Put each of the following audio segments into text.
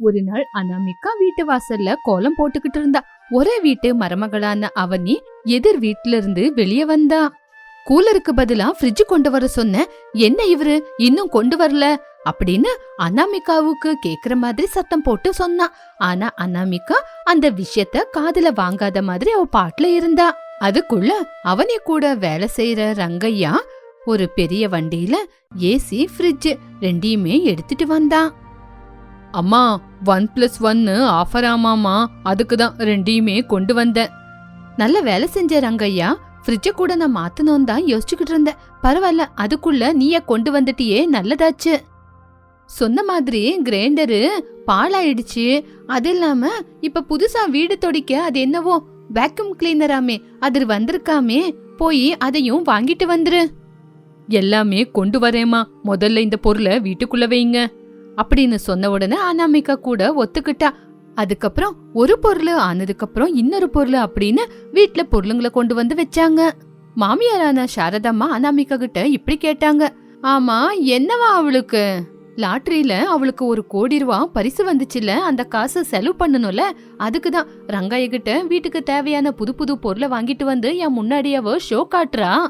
ஒரு நாள் அனாமிகா வீட்டு வாசல்ல கோலம் போட்டுக்கிட்டு இருந்தா. ஒரே வீட்டு மருமகளான அவனி எதிர் வீட்டுல இருந்து வெளியே வந்தா. கூலருக்கு பதிலா ஃப்ரிட்ஜ் கொண்டு வர சொன்ன என்ன இவரு? இன்னும் கொண்டு வரல? அப்படின்னு அனாமிகாவுக்கு கேக்குற மாதிரி சத்தம் போட்டு சொன்னான் ஆனா அனாமிகா அந்த விஷயத்த காதுல வாங்காத மாதிரி அவ பாட்டுல இருந்தா. அதுக்குள்ள அவனே கூட வேலை செய்யற ரங்கையா ஒரு பெரிய வண்டியில ஏசி ஃப்ரிட்ஜ் ரெண்டையுமே எடுத்துட்டு வந்தான் அம்மா ஒன் பிளஸ் ஒன்னு ஆஃபர் ஆமாமா அதுக்கு தான் ரெண்டையுமே கொண்டு வந்தேன். நல்ல வேலை செஞ்ச ரங்கையா ஃப்ரிட்ஜ கூட நான் மாத்தணும் தான் யோசிச்சுக்கிட்டு இருந்தேன். பரவாயில்ல அதுக்குள்ள நீயே கொண்டு வந்துட்டியே நல்லதாச்சு. சொன்ன மாதிரி கிரைண்டரு பாழாயிடுச்சு. அது இல்லாம இப்ப புதுசா வீடு தொடிக்க அது என்னவோ வேக்யூம் கிளீனராமே அது வந்திருக்காமே. போய் அதையும் வாங்கிட்டு வந்துரு. எல்லாமே கொண்டு வரேம்மா. முதல்ல இந்த பொருளை வீட்டுக்குள்ள வைங்க. அப்படின்னு சொன்ன உடனே அனாமிகா கூட ஒத்துக்கிட்டா. அதுக்கப்புறம் ஒரு பொருள் ஆனதுக்கப்புறம் இன்னொரு பொருள் அப்படின்னு வீட்ல பொருளுங்களை கொண்டு வந்து வச்சாங்க. மாமியாரான சாரதம்மா அனாமிகா கிட்ட இப்படி கேட்டாங்க. ஆமா என்னவா அவளுக்கு? லாட்டரியில அவளுக்கு ஒரு கோடி ரூபா பரிசு வந்துச்சுல அந்த காசை செலவு பண்ணணும்ல? அதுக்கு தான் ரங்காய கிட்ட வீட்டுக்கு தேவையான புது புது பொருளை வாங்கிட்டு வந்து என் முன்னாடி அவ ஷோ காட்டுறா.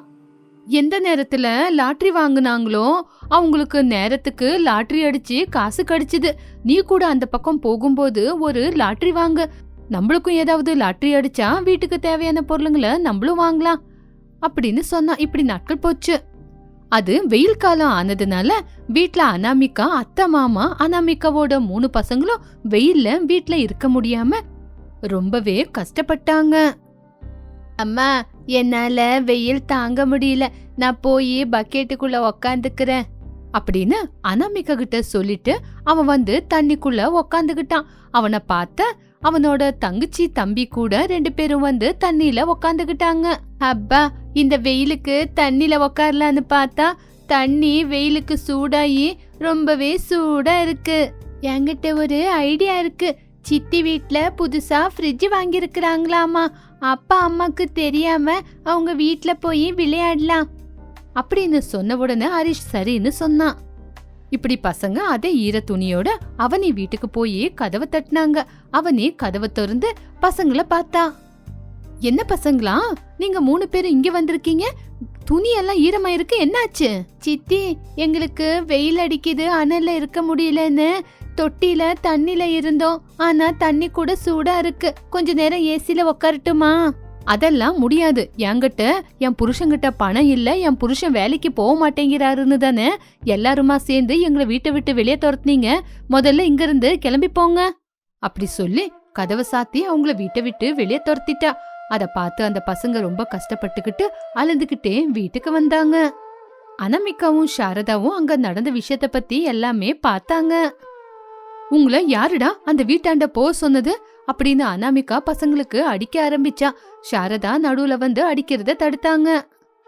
எந்த நேரத்துல லாட்ரி வாங்குனாங்களோ அவங்களுக்கு நேரத்துக்கு லாட்ரி அடிச்சு காசு கிடைச்சது. நீ கூட அந்த பக்கம் போகும்போது ஒரு லாட்ரி வாங்க. நம்மளுக்கும் ஏதாவது லாட்ரி அடிச்சா வீட்டுக்கு தேவையான பொருளுங்களை நம்மளும் வாங்கலாம். அப்படின்னு சொன்னா இப்படி நாட்கள் போச்சு. அது வெயில் காலம் ஆனதுனால வீட்ல அனாமிகா அத்தை மாமா அனாமிகாவோட மூணு பசங்களும் வெயில்ல வீட்ல இருக்க முடியாம ரொம்பவே கஷ்டப்பட்டாங்க. அம்மா என்னால வெயில் தாங்க முடியல. நான் போய் பக்கெட்டுக்குள்ள உக்காந்துக்கிறேன். அப்படின்னு அனாமிகா கிட்ட சொல்லிட்டு அவன் வந்து தண்ணிக்குள்ள உக்காந்துக்கிட்டான். அவனை பார்த்த அவனோட தங்கச்சி தம்பி கூட ரெண்டு பேரும் வந்து தண்ணியில உக்காந்துக்கிட்டாங்க. அப்பா இந்த வெயிலுக்கு தண்ணியில உக்காரலான்னு பார்த்தா தண்ணி வெயிலுக்கு சூடாகி ரொம்பவே சூடா இருக்கு. என்கிட்ட ஒரு ஐடியா இருக்கு. சித்தி வீட்டில் புதுசா ஃப்ரிட்ஜ் வாங்கியிருக்கிறாங்களாமா? அப்பா அம்மாக்கு தெரியாம அவங்க வீட்ல போய் விளையாடலாம் அப்படின்னு சொன்ன உடனே ஹரிஷ் சரின்னு சொன்னான். இப்படி பசங்க அதே ஈர துணியோட அவனி வீட்டுக்கு போய் கதவை தட்டினாங்க. அவனி கதவை திறந்து பசங்களை பார்த்தா. என்ன பசங்களா? நீங்க மூணு பேரும் இங்க வந்திருக்கீங்க? துணி எல்லாம் ஈரமா இருக்கு. என்னாச்சு? சித்தி எங்களுக்கு வெயில் அடிக்குது. அனல்ல இருக்க முடியலன்னு தொட்டில தண்ணில இருந்தோம். ஆனா தண்ணி கூட சூடா இருக்கு. கொஞ்ச நேரம் ஏசில உக்காரட்டுமா? அதெல்லாம் முடியாது. என்கிட்ட என் புருஷன்கிட்ட பணம் இல்ல. என் புருஷன் வேலைக்கு போக மாட்டேங்கிறாருன்னு தானே எல்லாருமா சேர்ந்து எங்களை வீட்டை விட்டு வெளியே துரத்துனீங்க. முதல்ல இங்க இருந்து கிளம்பி போங்க. அப்படி சொல்லி கதவை சாத்தி அவங்கள வீட்டை விட்டு வெளியே துரத்திட்டா. அத பார்த்து அந்த பசங்க ரொம்ப கஷ்டப்பட்டுக்கிட்டு அழுதுகிட்டே வீட்டுக்கு வந்தாங்க. அனமிகாவும் சாரதாவும் அங்க நடந்த விஷயத்த பத்தி எல்லாமே பார்த்தாங்க. உங்களை யாருடா அந்த வீட்டாண்ட போ சொன்னது? அப்படின்னு அனாமிகா பசங்களுக்கு அடிக்க ஆரம்பிச்சா. சாரதா நடுவுல வந்து அடிக்கிறத தடுத்தாங்க.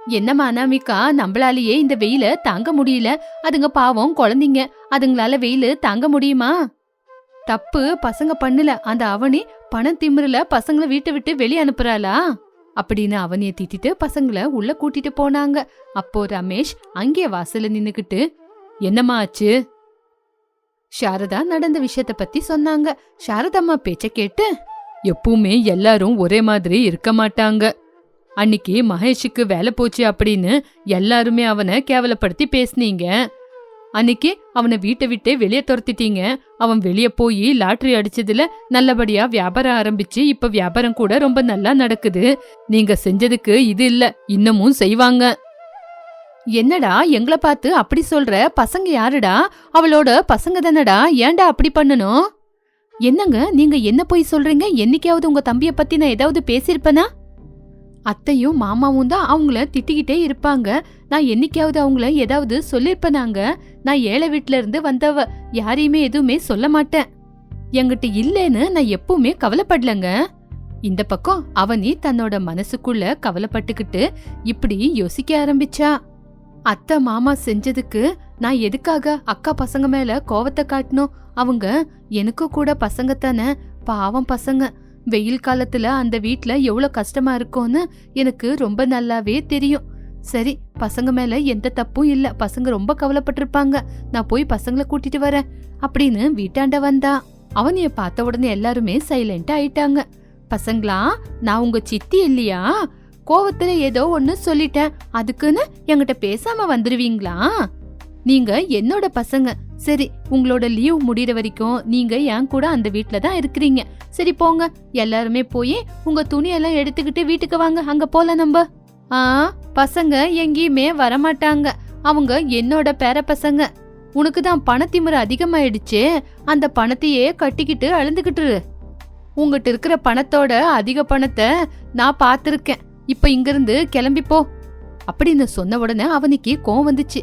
என்னம்மா அனாமிகா நம்மளாலேயே இந்த வெயில தாங்க முடியல. அதுங்க பாவம் குழந்தைங்க. அதுங்களால வெயில தாங்க முடியுமா? தப்பு பசங்க பண்ணல. அந்த அவனி பணம் திமிருல பசங்களை வீட்டை விட்டு வெளியே அனுப்புறாளா? அப்படின்னு அவனிய திட்டிட்டு பசங்கள உள்ள கூட்டிட்டு போனாங்க. அப்போ ரமேஷ் அங்கே வாசல்ல நின்னுக்கிட்டு என்னம்மா ஆச்சு? சாரதா நடந்த விஷயத்த பத்தி சொன்னாங்க. சாரதம்மா பேச்ச கேட்டு எப்பவுமே எல்லாரும் ஒரே மாதிரி இருக்க மாட்டாங்க. அன்னிக்கு மகேஷுக்கு வேலை போச்சு அப்படின்னு எல்லாருமே அவனை கேவலப்படுத்தி பேசுனீங்க. அன்னிக்கு அவனை வீட்டை விட்டே வெளியே துரத்திட்டீங்க. அவன் வெளியே போய் லாட்டரி அடிச்சதுல நல்லபடியா வியாபாரம் ஆரம்பிச்சு இப்ப வியாபாரம் கூட ரொம்ப நல்லா நடக்குது. நீங்க செஞ்சதுக்கு இது இல்ல இன்னமும் செய்வாங்க. என்னடா எங்களை பார்த்து அப்படி சொல்ற? பசங்க யாருடா? அவளோட பசங்க தானடா? ஏன்டா அப்படி பண்ணணும்? என்னங்க நீங்க என்ன போய் சொல்றீங்க? என்னைக்காவது உங்க தம்பிய பத்தி நான் ஏதாவது பேசியிருப்பனா? அத்தையும் மாமாவும் தான் அவங்கள திட்டிக்கிட்டே இருப்பாங்க. நான் என்னைக்காவது அவங்கள ஏதாவது சொல்லியிருப்பேனாங்க? நான் ஏழை வீட்டில இருந்து வந்தவ யாரையுமே எதுவுமே சொல்ல மாட்டேன். என்கிட்ட இல்லைன்னு நான் எப்பவுமே கவலைப்படலங்க. இந்த பக்கம் அவனி தன்னோட மனசுக்குள்ள கவலைப்பட்டுக்கிட்டு இப்படி யோசிக்க ஆரம்பிச்சா. அத்தை மாமா செஞ்சதுக்கு நான் எதுக்காக அக்கா பசங்க மேல கோவத்தை காட்டணும்? அவங்க எனக்கு கூட பசங்க தானே? பாவம் பசங்க. வெயில் காலத்துல அந்த வீட்ல எவ்வளவு கஷ்டமா இருக்கும்னு எனக்கு ரொம்ப நல்லாவே தெரியும். சரி பசங்க மேல எந்த தப்பும் இல்ல. பசங்க ரொம்ப கவலைப்பட்டிருப்பாங்க. நான் போய் பசங்களை கூட்டிட்டு வரேன் அப்படின்னு வீட்டாண்ட வந்தா. அவனைய பார்த்த உடனே எல்லாருமே சைலண்ட் ஆயிட்டாங்க. பசங்களா நான் உங்க சித்தி இல்லையா? கோவத்துல ஏதோ ஒன்னு சொல்லிட்டேன். அதுக்குன்னு என்கிட்ட பேசாம வந்துருவீங்களா? நீங்க என்னோட பசங்க. சரி உங்களோட லீவ் முடியற வரைக்கும் நீங்க என் கூட அந்த வீட்ல தான் இருக்கிறீங்க. சரி போங்க. எல்லாருமே போய் உங்க துணியெல்லாம் எடுத்துக்கிட்டு வீட்டுக்கு வாங்க. அங்க போல நம்ம. ஆ பசங்க எங்கேயுமே வரமாட்டாங்க. அவங்க என்னோட பேர பசங்க. உனக்கு தான் பணத்திமுறை அதிகமாயிடுச்சு. அந்த பணத்தையே கட்டிக்கிட்டு அழுந்துகிட்டு உங்ககிட்ட இருக்கிற பணத்தோட அதிக பணத்தை நான் பார்த்துருக்கேன். இப்ப இங்கிருந்து கிளம்பிப்போ அப்படின்னு சொன்ன உடனே அவனுக்கு கோவம் வந்துச்சு.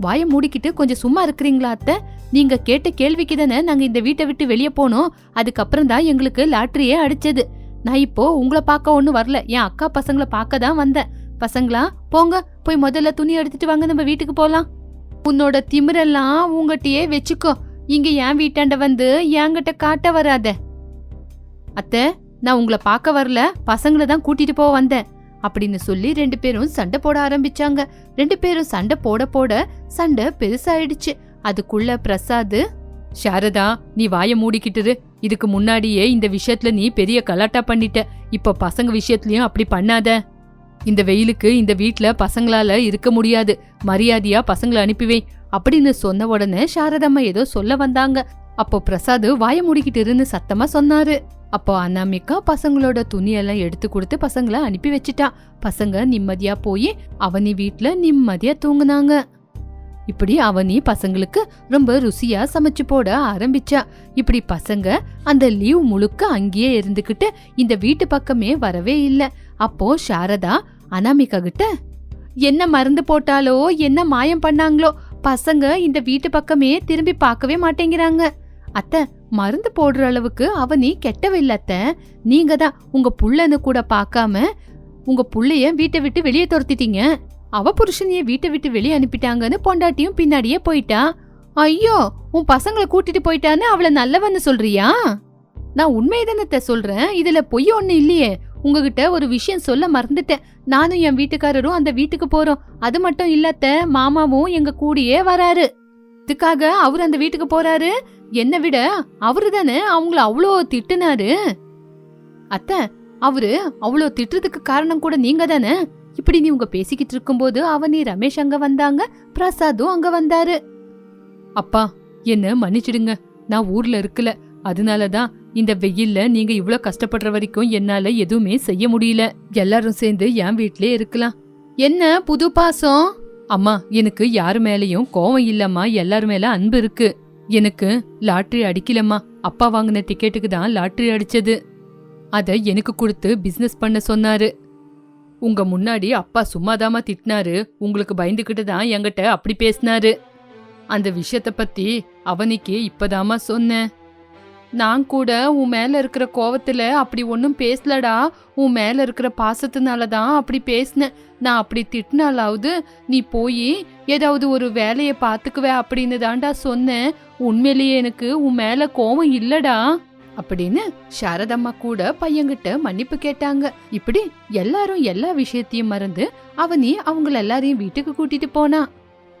வாய மூடிக்கிட்டு கொஞ்சம் சும்மா இருக்கிறீங்களா அத்தை? நீங்க கேட்ட கேள்விக்கு தானே நாங்க இந்த வீட்டை விட்டு வெளியே போனோம். அதுக்கப்புறம் தான் எங்களுக்கு லாட்டரியே அடிச்சது. நான் இப்போ உங்களை பார்க்க ஒன்றும் வரல. என் அக்கா பசங்களை பார்க்க தான் வந்தேன். பசங்களா போங்க. போய் முதல்ல துணி எடுத்துட்டு வாங்க. நம்ம வீட்டுக்கு போலாம். உன்னோட திமிரெல்லாம் உங்ககிட்டயே வச்சுக்கோ. இங்க என் வீட்டாண்ட வந்து என்கிட்ட காட்ட வராத. அத்தை நான் உங்களை பார்க்க வரல. பசங்களை தான் கூட்டிட்டு போக வந்தேன். அப்படின்னு சொல்லி ரெண்டு பேரும் சண்டை போட ஆரம்பிச்சாங்க. ரெண்டு பேரும் சண்டை போட போட சண்டை பெருசாயிடுச்சு. அதுக்குள்ள பிரசாத் சாரதா நீ வாய மூடிக்கிட்டுரு. இதுக்கு முன்னாடியே இந்த விஷயத்துல நீ பெரிய கலாட்டா பண்ணிட்ட. இப்ப பசங்க விஷயத்துலயும் அப்படி பண்ணாத. இந்த வெயிலுக்கு இந்த வீட்ல பசங்களால இருக்க முடியாது. மரியாதையா பசங்களை அனுப்பிவேன் அப்படின்னு சொன்ன உடனே சாரதம்மா ஏதோ சொல்ல வந்தாங்க. அப்போ பிரசாத் வாய மூடிக்கிட்டு இருந்து சத்தமா சொன்னாரு. அப்போ அனாமிகா பசங்களோட துணியெல்லாம் எடுத்து கொடுத்து பசங்களை அனுப்பி வச்சிட்டா. பசங்க நிம்மதியா போய் அவனி வீட்டுல நிம்மதியா தூங்குனாங்க. இப்படி அவனி பசங்களுக்கு ரொம்ப ருசியா சமைச்சு போட ஆரம்பிச்சா. இப்படி பசங்க அந்த லீவ் முழுக்க அங்கேயே இருந்துகிட்டு இந்த வீட்டு பக்கமே வரவே இல்லை. அப்போ சாரதா அனாமிகா கிட்ட என்ன மருந்து போட்டாலோ என்ன மாயம் பண்ணாங்களோ பசங்க இந்த வீட்டு பக்கமே திரும்பி பார்க்கவே மாட்டேங்கிறாங்க. அத்தை மருந்து போடுற அளவுக்கு அவ நீ கெட்டவில்லத்த. நீங்க தான் உங்க புள்ளன்னு கூட பார்க்காம உங்க புள்ளைய வீட்டை விட்டு வெளியே துரத்திட்டீங்க. அவ புருஷனைய வீட்டை விட்டு வெளியே அனுப்பிட்டாங்கன்னு பொண்டாட்டியும் பின்னாடியே போயிட்டா. ஐயோ உன் பசங்களை கூட்டிட்டு போயிட்டான்னு அவளை நல்லவன்னு சொல்றியா? நான் உண்மைதானத்தை சொல்றேன்? இதுல பொய் ஒண்ணு இல்லையே. உங்ககிட்ட ஒரு விஷயம் சொல்ல மறந்துட்டேன். நானும் என் வீட்டுக்காரரும் அந்த வீட்டுக்கு போறோம். அது மட்டும் இல்லாத மாமாவும் எங்க கூடயே வராரு. இதுக்காக அவர் அந்த வீட்டுக்கு போறாரு? என்னை விட அவரு தானே அவங்கள அவ்வளோ திட்டுனாரு. அத்தை அவரு அவ்வளோ திட்டுறதுக்கு காரணம் கூட நீங்க தானே? இப்படி நீ உங்க பேசிக்கிட்டு இருக்கும்போது அவனி ரமேஷ் அங்க வந்தாங்க பிரசாதும் அங்க வந்தாரு. அப்பா என்ன மன்னிச்சிடுங்க. நான் ஊர்ல இருக்கல. அதனாலதான் இந்த வெயில்ல நீங்க இவ்வளோ கஷ்டப்படுற வரைக்கும் என்னால எதுவுமே செய்ய முடியல. எல்லாரும் சேர்ந்து என் வீட்லயே இருக்கலாம். என்ன புது பாசம்? அம்மா எனக்கு யாரு மேலயும் கோவம் இல்லம்மா. எல்லார் மேல அன்பு இருக்கு. எனக்கு லாட்ரி அடிக்கலம்மா. அப்பா வாங்கின டிக்கெட்டுக்கு தான் லாட்ரி அடிச்சது. அதை எனக்கு கொடுத்து பிசினஸ் பண்ண சொன்னாரு. உங்க முன்னாடி அப்பா சும்மாதாம்மா திட்டினாரு. உங்களுக்கு பயந்துகிட்டு தான் என்கிட்ட அப்படி பேசினாரு. அந்த விஷயத்த பத்தி அவனிக்கு இப்பதாமா சொன்னேன். நான் கூட உன் மேல இருக்கிற கோவத்துல அப்படி ஒன்றும் பேசலடா. உன் மேல இருக்கிற பாசத்தினால தான் அப்படி பேசினேன். நான் அப்படி திட்டினாலாவது நீ போய் ஏதாவது ஒரு வேலையை பார்த்துக்குவே அப்படின்னு தாண்டா சொன்னேன். உண்மையிலேயே எனக்கு உன் மேல கோவம் இல்லடா. அப்படின்னு சாரதம்மா கூட பையன்கிட்ட மன்னிப்பு கேட்டாங்க. இப்படி எல்லாரும் எல்லா விஷயத்தையும் மறந்து அவனி அவங்கள எல்லாரையும் வீட்டுக்கு கூட்டிட்டு போனா.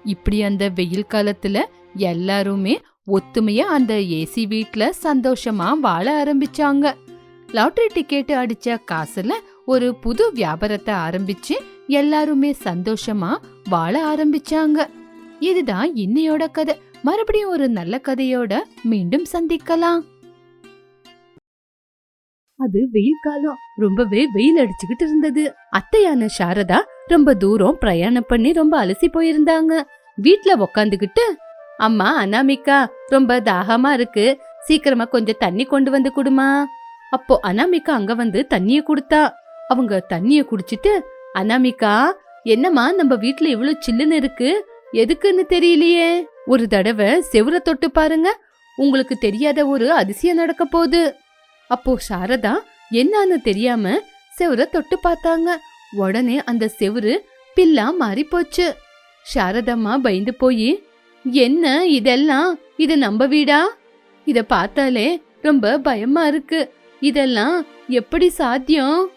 இப்படி அந்த வெயில் காலத்துல எல்லாருமே ஒத்துமையா அந்த ஏசி வீட்ல சந்தோஷமா வாழ ஆரம்பிச்சாங்க. லாட்டரி டிக்கெட் அடிச்ச காசுல ஒரு புது வியாபாரத்தை ஆரம்பிச்சு எல்லாருமே சந்தோஷமா வாழ ஆரம்பிச்சாங்க. இதுதான் இன்னையோட கதை. மறுபடியும் ஒரு நல்ல கதையோட மீண்டும் சந்திக்கலாம். அது வெயில் காலம். ரொம்பவே வெயில் அடிச்சுக்கிட்டு இருந்தது. அத்தையான சாரதா ரொம்ப தூரம் பிரயாணம் பண்ணி ரொம்ப அலசி போயிருந்தாங்க. வீட்ல உக்காந்துகிட்டு அம்மா அனாமிகா ரொம்ப தாகமா இருக்கு. சீக்கிரமா கொஞ்சம் தண்ணி கொண்டு வந்து குடுமா. அப்போ அனாமிகா அங்க வந்து தண்ணிய குடுத்தா. அவங்க தண்ணிய குடிச்சிட்டு அனாமிகா என்னம்மா நம்ம வீட்ல இவ்வளவு சில்லுன்னு இருக்கு? எதுக்குன்னு தெரியலையே? ஒரு தடவை செவுர தொட்டு பாருங்க. உங்களுக்கு தெரியாத ஒரு அதிசயம் நடக்க போகுது. அப்போ சாரதா என்னன்னு தெரியாம செவுர தொட்டு பார்த்தாங்க. உடனே அந்த செவுரு பில்லா மாறி போச்சு. சாரதம்மா பயந்து போய் என்ன இதெல்லாம்? இது நம்ம வீடா? இத பார்த்தாலே ரொம்ப பயமா இருக்கு. இதெல்லாம் எப்படி சாத்தியம்?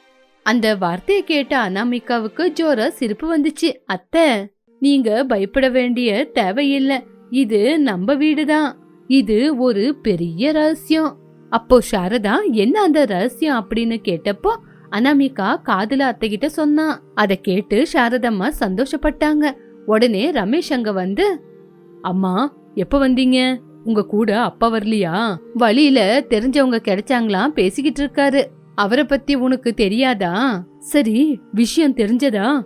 அந்த வார்த்தையை கேட்ட அனாமிகாவுக்கு ஜோர சிரிப்பு வந்துச்சு. அத்தை நீங்க பயப்பட வேண்டிய தேவையில்லை. இது நம்ம வீடுதான். இது ஒரு பெரிய ரகசியம். அப்போ சாரதா என்ன அந்த ரகசியம் அப்படின்னு கேட்டப்போ அனாமிகா காதுல அத்தைகிட்ட சொன்னான் அதை கேட்டு சாரதம்மா சந்தோஷப்பட்டாங்க. உடனே ரமேஷ் அங்க வந்து அம்மா எப்ப வந்தீங்க? உங்க கூட அப்பா வரலையா? வழியில தெரிஞ்சவங்க கிடைச்சாங்களாம் பேசிக்கிட்டு இருக்காரு. அவரை பத்தி உனக்கு தெரியாதா? சரி விஷயம் தெரிஞ்சதா?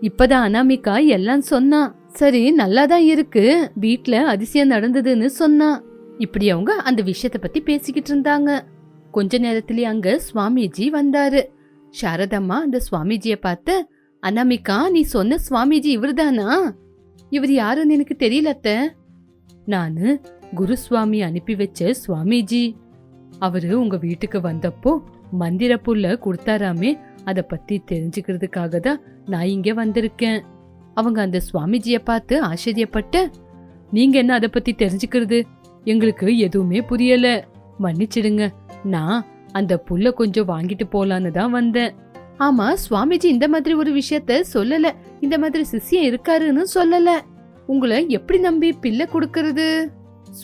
இப்பதான் அனாமிகா எல்லாம் சொன்னான் சரி நல்லாதான் இருக்கு. வீட்ல அதிசயம் நடந்ததுன்னு சொன்னான் இப்படி அவங்க அந்த விஷயத்த பத்தி பேசிக்கிட்டு இருந்தாங்க. கொஞ்ச நேரத்திலே அங்க சுவாமிஜி வந்தாரு. சாரதம்மா அந்த சுவாமிஜிய பார்த்து அனாமிகா நீ சொன்ன சுவாமிஜி இவர்தானா? இவர் யாருன்னு எனக்கு தெரியல அத்த. நானு குருசுவாமி அனுப்பி வச்ச சுவாமிஜி. அவரு உங்க வீட்டுக்கு வந்தப்போ மந்திர புல்ல கொடுத்தாராமே அதை பத்தி தெரிஞ்சுக்கிறதுக்காக தான் நான் இங்க வந்திருக்கேன். அவங்க அந்த சுவாமிஜிய பார்த்து ஆச்சரியப்பட்ட நீங்க என்ன அதை பத்தி தெரிஞ்சுக்கிறது? எங்களுக்கு எதுவுமே புரியல. மன்னிச்சிடுங்க. நான் அந்த புல்ல கொஞ்சம் வாங்கிட்டு போலான்னு தான் வந்தேன். ஆமா சுவாமிஜி இந்த மாதிரி ஒரு விஷயத்த சொல்லல. இந்த மாதிரி சிஷ்யம் இருக்காருன்னு சொல்லல. உங்களை எப்படி நம்பி பிள்ளை கொடுக்கறது?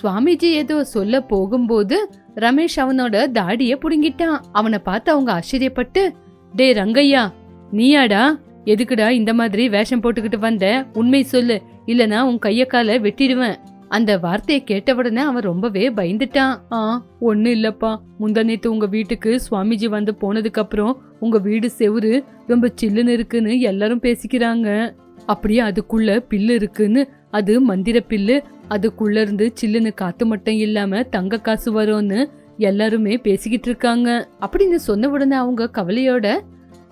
சுவாமிஜி ஏதோ சொல்ல போகும்போது ரமேஷ் அவனோட தாடிய புடுங்கிட்டான். அவனை பார்த்து அவங்க ஆச்சரியப்பட்டு டே ரங்கையா நீயாடா? எதுக்குடா இந்த மாதிரி வேஷம் போட்டுக்கிட்டு வந்த? உண்மை சொல்லு. இல்லனா உன் கைய கால வெட்டிடுவேன். அந்த வார்த்தையை கேட்ட உடனே அவன் ரொம்பவே பயந்துட்டான். ஆ ஒன்னும் இல்லப்பா. முந்தா நேத்து உங்க வீட்டுக்கு சுவாமிஜி வந்து போனதுக்கு அப்புறம் உங்க வீடு செவுரு ரொம்ப சில்லுன்னு இருக்குன்னு எல்லாரும் பேசிக்கிறாங்க. அப்படியே அதுக்குள்ள பில்லு இருக்குன்னு அது மந்திர பில்லு அதுக்குள்ள இருந்து சில்லுன்னு காத்து மட்டும் இல்லாம தங்க காசு வரும்னு எல்லாருமே பேசிக்கிட்டு இருக்காங்க. அப்படின்னு சொன்ன உடனே அவங்க கவலையோட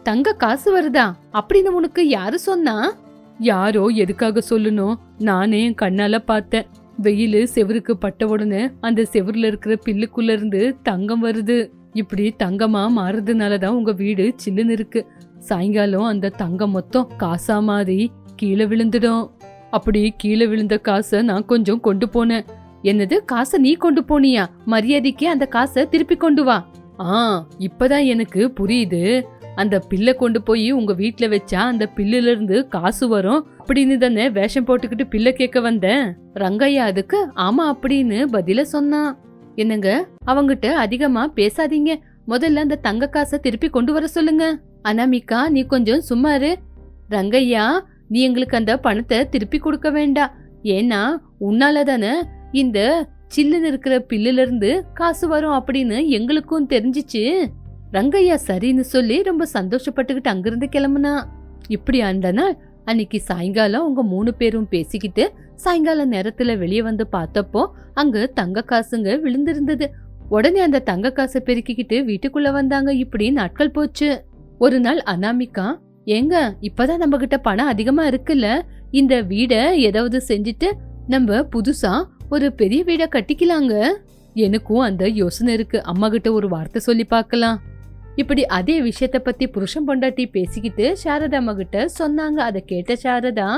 தங்க காசு வருதா? அப்படின்னு உனக்கு யாரு சொன்னா? யாரோ எதுக்காக சொல்லணும்? நானே என் கண்ணால பார்த்தேன். வெயில் செவருக்கு பட்ட உடனே அந்த செவுருல இருக்கிற பில்லுக்குள்ள இருந்து தங்கம் வருது. இப்படி தங்கமா மாறுறதுனால தான் உங்க வீடு சில்லுன்னு இருக்கு. சாயங்காலம் அந்த தங்கம் மொத்தம் காசா மாறி கீழே விழுந்துடும். அப்படி கீழே விழுந்த காசை நான் கொஞ்சம் கொண்டு போனேன். என்னது காசை நீ கொண்டு போனியா? மரியாதைக்கு அந்த காசை திருப்பி கொண்டு வா. ஆ இப்பதான் எனக்கு புரியுது. அந்த பில்லை கொண்டு போய் உங்க வீட்டுல வச்சா அந்த பில்லுல இருந்து காசு வரும். அப்படின்னு தானே வேஷம் போட்டுக்கிட்டு பில்லை கேட்க வந்தேன். ரங்கையா அதுக்கு ஆமா அப்படின்னு பதில சொன்னான் என்னங்க அவங்கிட்ட அதிகமா பேசாதீங்க. முதல்ல அந்த தங்க காசை திருப்பி கொண்டு வர சொல்லுங்க. அனாமிகா நீ கொஞ்சம் சும்மா இரு. ரங்கையா நீ எங்களுக்கு அந்த பணத்தை திருப்பி கொடுக்க வேண்டாம் ஏன்னா உன்னால தானே இந்த சில்லுன்னு இருக்கிற பில்லுல இருந்து காசு வரும் அப்படின்னு எங்களுக்கும் தெரிஞ்சிச்சு. ரங்கையா சரின்னு சொல்லி ரொம்ப சந்தோஷப்பட்டுக்கிட்டு அங்கிருந்து கிளம்புனா. இப்படி அந்த நாள் அன்னைக்கு சாயங்காலம் அவங்க மூணு பேரும் பேசிக்கிட்டு சாயங்கால நேரத்துல வெளியே வந்து பார்த்தப்போ அங்க தங்க காசுங்க விழுந்திருந்தது. உடனே அந்த தங்க காசை பெருக்கிக்கிட்டு வீட்டுக்குள்ள வந்தாங்க. இப்படி நாட்கள் போச்சு. ஒரு நாள் அனாமிகா ஏங்க இப்பதான் நம்ம கிட்ட பணம் அதிகமா இருக்குல்ல? இந்த வீடை ஏதாவது செஞ்சுட்டு நம்ம புதுசா ஒரு பெரிய வீடை கட்டிக்கலாங்க? எனக்கும் அந்த யோசனை இருக்கு. அம்மா கிட்ட ஒரு வார்த்தை சொல்லி பார்க்கலாம். இப்படி அதே விஷயத்த பத்தி புருஷன் பொண்டாட்டி பேசிக்கிட்டு சாரதா அம்மா கிட்ட சொன்னாங்க. அதை கேட்ட சாரதா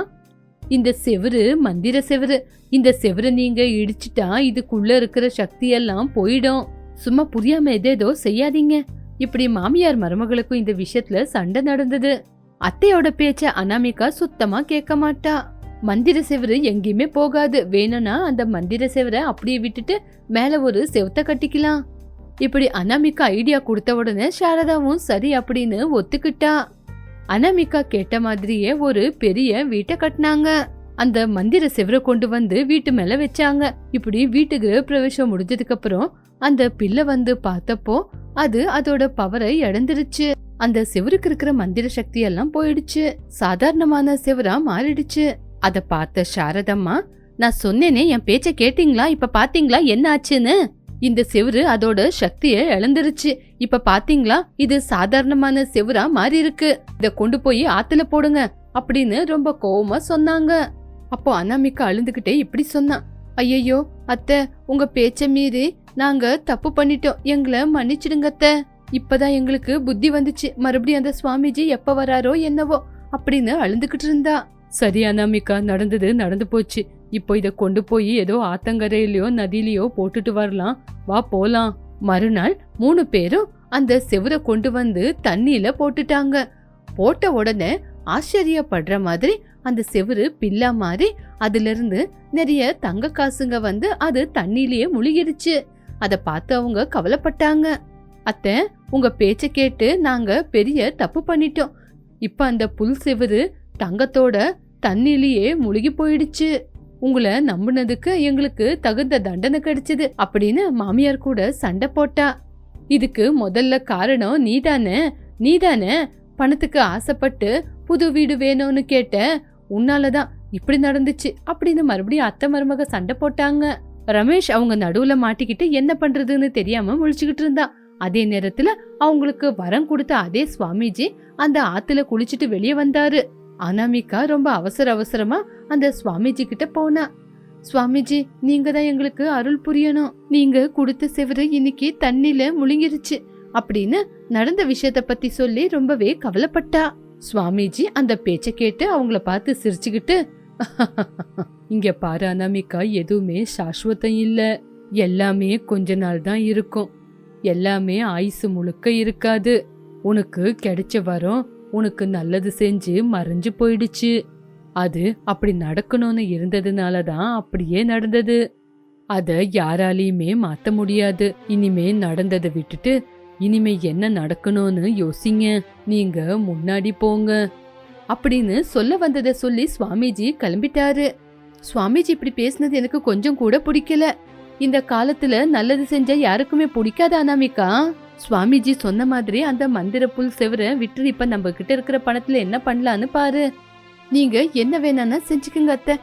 இந்த செவுரு மந்திர செவுரு இந்த செவுரை நீங்க இடிச்சிட்டா இதுக்குள்ள இருக்கிற சக்தி எல்லாம் போயிடும். சும்மா புரியாம எதேதோ செய்யாதீங்க. இப்படி மாமியார் மருமகளுக்கும் இந்த விஷயத்துல சண்டை நடந்தது. அத்தையோட பேச்ச அனாமிகா சுத்தமா கேட்க மாட்டா. மந்திர செவரு எங்கேயுமே போகாது. வேணும்னா அந்த மந்திர செவரை அப்படியே விட்டுட்டு மேல ஒரு செவத்தை கட்டிக்கலாம். இப்படி அனாமிகா ஐடியா கொடுத்த உடனே சாரதாவும் சரி அப்படின்னு ஒத்துக்கிட்டா. அனாமிகா கேட்ட மாதிரியே ஒரு பெரிய வீட்டை கட்டினாங்க. அந்த மந்திர செவரை கொண்டு வந்து வீட்டு மேல வச்சாங்க. இப்படி வீட்டு கிரகப்பிரவேசம் முடிஞ்சதுக்கு அப்புறம் அந்த பிள்ளை வந்து பார்த்தப்போ அது அதோட பவரை இழந்துருச்சு. அந்த செவருக்கு இருக்கிற மந்திர சக்தி எல்லாம் போயிடுச்சு. சாதாரணமான செவரா மாறிடுச்சு. அத பார்த்த சாரதம்மா நான் சொன்னேனே என் பேச்ச கேட்டீங்களா? இப்ப பாத்தீங்களா என்ன ஆச்சுன்னு? இந்த செவுரு அதோட சக்தியை இழந்துருச்சு. இப்ப பாத்தீங்களா? இது சாதாரணமான செவரா மாறி இருக்கு இத கொண்டு போய் ஆத்துல போடுங்க அப்படின்னு ரொம்ப கோவமா சொன்னாங்க. அப்போ அனாமிகா அழுந்துகிட்டே இப்படி சொன்னான் ஐயையோ அத்தை உங்க பேச்ச மீறி நாங்க தப்பு பண்ணிட்டோம். எங்களை மன்னிச்சிடுங்க அத்தை. இப்பதான் எங்களுக்கு புத்தி வந்துச்சு. மறுபடியும் அந்த சுவாமிஜி எப்ப வராரோ என்னவோ அப்படின்னு அழுந்துகிட்டு இருந்தா. சரி அனாமிகா நடந்தது நடந்து போச்சு. இப்போ இதை கொண்டு போய் ஏதோ ஆத்தங்கரையிலையோ நதியிலையோ போட்டுட்டு வரலாம். வா போலாம். மறுநாள் மூணு பேரும் அந்த செவுரை கொண்டு வந்து தண்ணியில போட்டுட்டாங்க. போட்ட உடனே ஆச்சரியப்படுற மாதிரி அந்த செவுரு பில்லா மாறி அதிலிருந்து நிறைய தங்க காசுங்க வந்து அது தண்ணியிலேயே முழுகிடுச்சு. அதை பார்த்து அவங்க கவலைப்பட்டாங்க. அத்தை உங்க பேச்ச கேட்டு நாங்க பெரிய தப்பு பண்ணிட்டோம். இப்ப அந்த புல் செவுரு தங்கத்தோட தண்ணியிலேயே முழுகி போயிடுச்சு. உங்களை நம்புனதுக்கு எங்களுக்கு தகுந்த தண்டனை கிடைச்சது அப்படின்னு மாமியார் கூட சண்டை போட்டா. இதுக்கு முதல்ல காரணம் நீதானே? நீதானே? பணத்துக்கு ஆசைப்பட்டு புது வீடு வேணும்னு கேட்ட உன்னாலதான் இப்படி நடந்துச்சு அப்படின்னு மறுபடியும் அத்தை மருமக சண்டை போட்டாங்க. ரமேஷ் அவங்க நடுவுல மாட்டிக்கிட்டு என்ன பண்றதுன்னு தெரியாம முழிச்சுக்கிட்டு இருந்தான் அதே நேரத்துல அவங்களுக்கு வரம் கொடுத்த அதே சுவாமிஜி அந்த ஆத்துல குளிச்சுட்டு வெளியே வந்தாரு. அனாமிகா ரொம்ப அவசர அவசரமா அந்த சுவாமிஜி கிட்ட போனா சுவாமிஜி நீங்க தான் எங்களுக்கு அருள் புரியணும். நீங்க கொடுத்த செவரு இன்னைக்கு தண்ணில முழுங்கிருச்சு அப்படின்னு நடந்த விஷயத்த பத்தி சொல்லி ரொம்பவே கவலைப்பட்டா. சுவாமிஜி அந்த பேச்ச கேட்டு அவங்கள பார்த்து சிரிச்சுக்கிட்டு இங்க பாரு அனாமிகா எதுவுமே சாஸ்வதம் இல்ல. எல்லாமே கொஞ்ச நாள் தான் இருக்கும். எல்லாமே ஆயுசு முழுக்க இருக்காது. உனக்கு கிடைச்ச வரம் உனக்கு நல்லது செஞ்சு மறைஞ்சு போயிடுச்சு. அது அப்படி நடக்கணும்னு இருந்ததுனால தான் அப்படியே நடந்தது. அதை யாராலையுமே மாற்ற முடியாது. இனிமே நடந்ததை விட்டுட்டு இனிமே என்ன நடக்கணும்னு யோசிங்க. நீங்க முன்னாடி போங்க. அப்படின்னு சொல்ல வந்ததை சொல்லி சுவாமிஜி கிளம்பிட்டாரு. சுவாமிஜி இப்படி பேசுனது எனக்கு கொஞ்சம் கூட பிடிக்கல. இந்த காலத்துல நல்லது செஞ்சா யாருக்குமே பிடிக்காத அனாமிகா. சுவாமிஜி சொன்ன மாதிரி அந்த மந்திர புல் செவர விட்டு இப்ப நம்ம கிட்ட இருக்கிற பணத்துல என்ன பண்ணலான்னு பாரு. நீங்க என்ன வேணான்னா செஞ்சுக்குங்க அத்தை.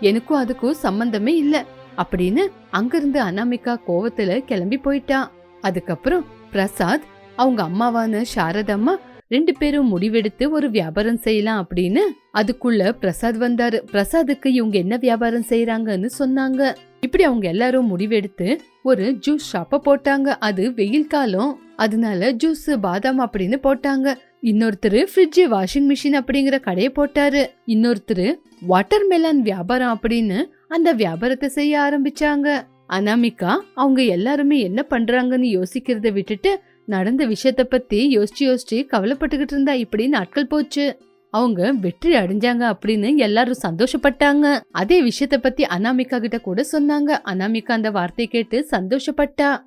எனக்கும் அதுக்கும் சம்பந்தமே இல்ல. அப்படின்னு அங்கிருந்து அனாமிகா கோவத்துல கிளம்பி போயிட்டான் அதுக்கப்புறம் பிரசாத் அவங்க அம்மாவான சாரதம்மா ரெண்டு பேரும் முடிவெடுத்து ஒரு வியாபாரம் செய்யலாம் அப்படின்னு அதுக்குள்ள பிரசாத் வந்தாரு. பிரசாத்துக்கு இவங்க என்ன வியாபாரம் செய்யறாங்கன்னு சொன்னாங்க. இப்படி அவங்க எல்லாரும் முடிவெடுத்து ஒரு ஜூஸ் ஷாப்ப போட்டாங்க. அது வெயில் காலம். அதனால ஜூஸ் பாதாம் அப்படின்னு போட்டாங்க. இன்னொருத்தர் ஃப்ரிட்ஜ் வாஷிங் மிஷின் அப்படிங்கிற கடையை போட்டாரு. இன்னொருத்தர் வாட்டர் மெலன் வியாபாரம் அப்படின்னு அந்த வியாபாரத்தை செய்ய ஆரம்பிச்சாங்க. அனாமிகா அவங்க எல்லாருமே என்ன பண்றாங்கன்னு யோசிக்கிறத விட்டுட்டு நடந்த விஷயத்த பத்தி யோசிச்சு யோசிச்சு கவலைப்பட்டுக்கிட்டு இருந்தா இப்படி நாட்கள் போச்சு. அவங்க வெற்றி அடைஞ்சாங்க அப்படின்னு எல்லாரும் சந்தோஷப்பட்டாங்க. அதே விஷயத்த பத்தி அனாமிகா கிட்ட கூட சொன்னாங்க. அனாமிகா அந்த வார்த்தை கேட்டு சந்தோஷப்பட்டா.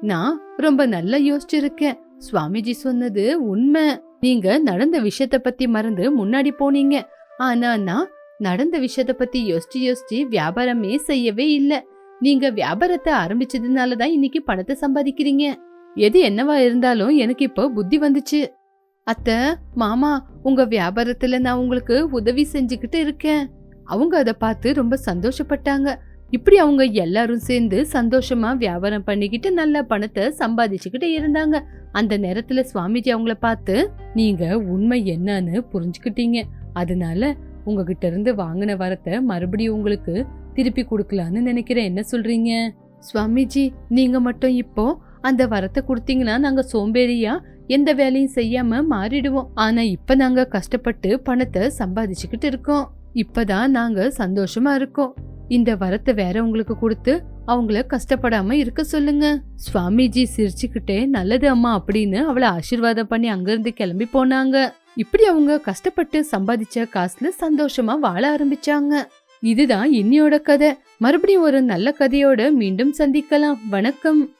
நான் ரொம்ப நல்லா யோசிச்சிருக்கேன். சுவாமிஜி சொன்னது உண்மை. நீங்க நடந்த விஷயத்த பத்தி மறந்து முன்னாடி போனீங்க. ஆனா நான் நடந்த விஷயத்த பத்தி யோசிச்சு யோசிச்சு வியாபாரமே செய்யவே இல்ல. நீங்க வியாபாரத்தை ஆரம்பிச்சதுனால தான் இன்னைக்கு பணத்தை சம்பாதிக்கிறீங்க. எது என்னவா இருந்தாலும் எனக்கு இப்போ புத்தி வந்துச்சு. அத்த மாமா உங்க வியாபாரத்துல நான் உங்களுக்கு உதவி செஞ்சுக்கிட்டு இருக்கேன். அவங்க அதை பார்த்து ரொம்ப சந்தோஷப்பட்டாங்க. இப்படி அவங்க எல்லாரும் சேர்ந்து சந்தோஷமா வியாபாரம் பண்ணிக்கிட்டு நல்ல பணத்தை சம்பாதிச்சுக்கிட்டு இருந்தாங்க. அந்த நேரத்துல சுவாமிஜி அவங்கள பார்த்து நீங்க உண்மை என்னன்னு புரிஞ்சுக்கிட்டீங்க. அதனால உங்ககிட்ட இருந்து வாங்கின வரத்தை மறுபடியும் உங்களுக்கு திருப்பி கொடுக்கலான்னு நினைக்கிறேன். என்ன சொல்றீங்க? சுவாமிஜி நீங்க மட்டும் இப்போ அந்த வரத்தை கொடுத்தீங்கன்னா நாங்க சோம்பேறியா எந்த வேலையும் செய்யாம மாறிடுவோம். ஆனா இப்ப நாங்க கஷ்டப்பட்டு பணத்தை சம்பாதிச்சுக்கிட்டு இருக்கோம். இப்பதான் நாங்க சந்தோஷமா இருக்கோம். இந்த வரத்தை வேற உங்களுக்கு கொடுத்து அவங்கள கஷ்டப்படாம இருக்க சொல்லுங்க. சுவாமிஜி சிரிச்சுக்கிட்டே நல்லது அம்மா அப்படின்னு அவளை ஆசீர்வாதம் பண்ணி அங்கிருந்து கிளம்பி போனாங்க. இப்படி அவங்க கஷ்டப்பட்டு சம்பாதிச்ச காசுல சந்தோஷமா வாழ ஆரம்பிச்சாங்க. இதுதான் இன்னியோட கதை. மறுபடியும் ஒரு நல்ல கதையோட மீண்டும் சந்திக்கலாம். வணக்கம்.